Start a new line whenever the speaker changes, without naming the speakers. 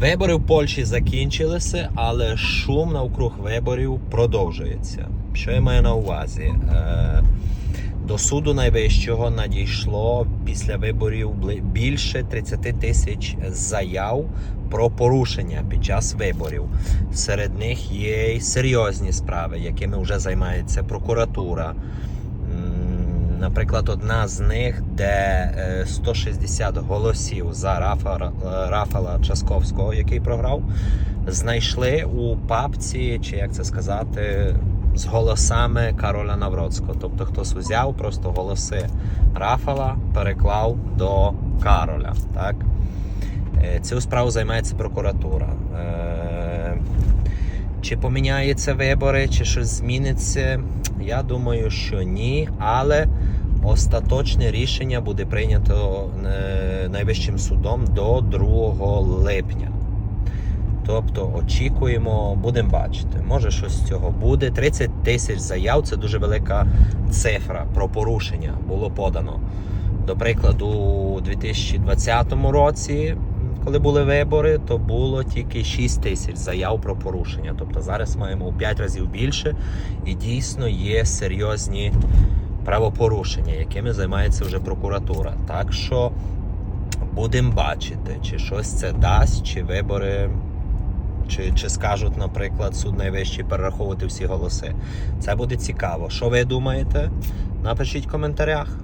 Вибори в Польщі закінчилися, але шум навкруг виборів продовжується. Що я маю на увазі? Е, До суду найвищого надійшло після виборів більше 30 тисяч заяв про порушення під час виборів. Серед них є й серйозні справи, якими вже займається прокуратура. Наприклад, одна з них, де е, 160 голосів за Рафа, е, Рафала Часковського, який програв, знайшли у папці, чи як це сказати, з голосами Кароля Навроцького. Тобто хтось узяв просто голоси Рафала, переклав до Кароля. Так? Е, Цю справу займається прокуратура. Чи поміняються вибори, чи щось зміниться? Я думаю, що ні, але остаточне рішення буде прийнято е, найвищим судом до 2 липня. Тобто очікуємо, будемо бачити. Може, щось з цього буде. 30 тисяч заяв це дуже велика цифра про порушення було подано. До прикладу, у 2020 році, коли були вибори, то було тільки 6 тисяч заяв про порушення. Тобто зараз маємо у 5 разів більше, і дійсно є серйозні правопорушення, якими займається вже прокуратура. Так що будемо бачити, чи щось це дасть, чи вибори. Чи, чи скажуть, наприклад, суд найвищий перераховувати всі голоси. Це буде цікаво. Що ви думаєте? Напишіть в коментарях.